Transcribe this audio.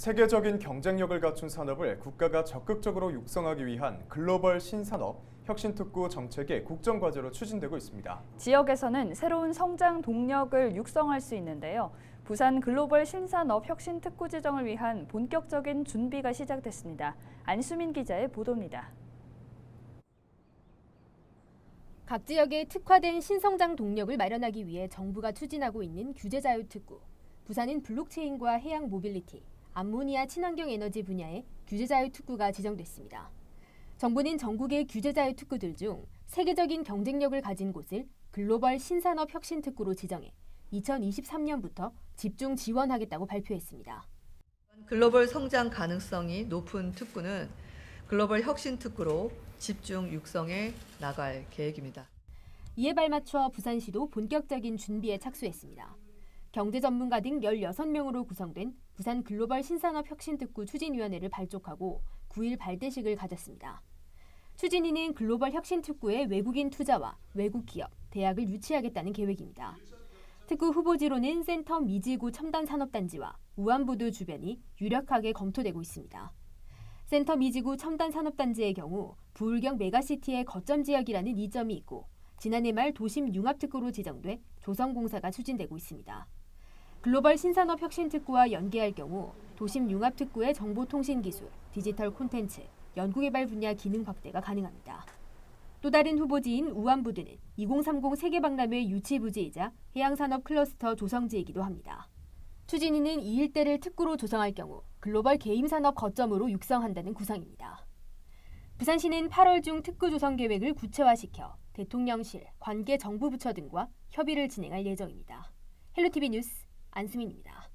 세계적인 경쟁력을 갖춘 산업을 국가가 적극적으로 육성하기 위한 글로벌 신산업 혁신특구 정책이 국정과제로 추진되고 있습니다. 지역에서는 새로운 성장 동력을 육성할 수 있는데요. 부산 글로벌 신산업 혁신 특구 지정을 위한 본격적인 준비가 시작됐습니다. 안수민 기자의 보도입니다. 각 지역에 특화된 신성장 동력을 마련하기 위해 정부가 추진하고 있는 규제 자유 특구. 부산은 블록체인과 해양 모빌리티, 암모니아 친환경 에너지 분야의 규제 자유 특구가 지정됐습니다. 정부는 전국의 규제 자유 특구들 중 세계적인 경쟁력을 가진 곳을 글로벌 신산업 혁신 특구로 지정해 2023년부터 집중 지원하겠다고 발표했습니다. 글로벌 성장 가능성이 높은 특구는 글로벌 혁신 특구로 집중 육성해 나갈 계획입니다. 이에 발맞춰 부산시도 본격적인 준비에 착수했습니다. 경제 전문가 등 16명으로 구성된 부산 글로벌 신산업 혁신특구 추진위원회를 발족하고 9일 발대식을 가졌습니다. 추진위는 글로벌 혁신특구의 외국인 투자와 외국 기업, 대학을 유치하겠다는 계획입니다. 특구 후보지로는 센터 미지구 첨단산업단지와 우안부두 주변이 유력하게 검토되고 있습니다. 센터 미지구 첨단산업단지의 경우 부울경 메가시티의 거점 지역이라는 이점이 있고 지난해 말 도심 융합특구로 지정돼 조성공사가 추진되고 있습니다. 글로벌 신산업 혁신 특구와 연계할 경우 도심 융합 특구의 정보통신 기술, 디지털 콘텐츠, 연구개발 분야 기능 확대가 가능합니다. 또 다른 후보지인 우안부두는 2030 세계박람회 유치부지이자 해양산업 클러스터 조성지이기도 합니다. 추진위는 이 일대를 특구로 조성할 경우 글로벌 게임산업 거점으로 육성한다는 구상입니다. 부산시는 8월 중 특구 조성 계획을 구체화시켜 대통령실, 관계 정부 부처 등과 협의를 진행할 예정입니다. 헬로티비 뉴스 안수민입니다.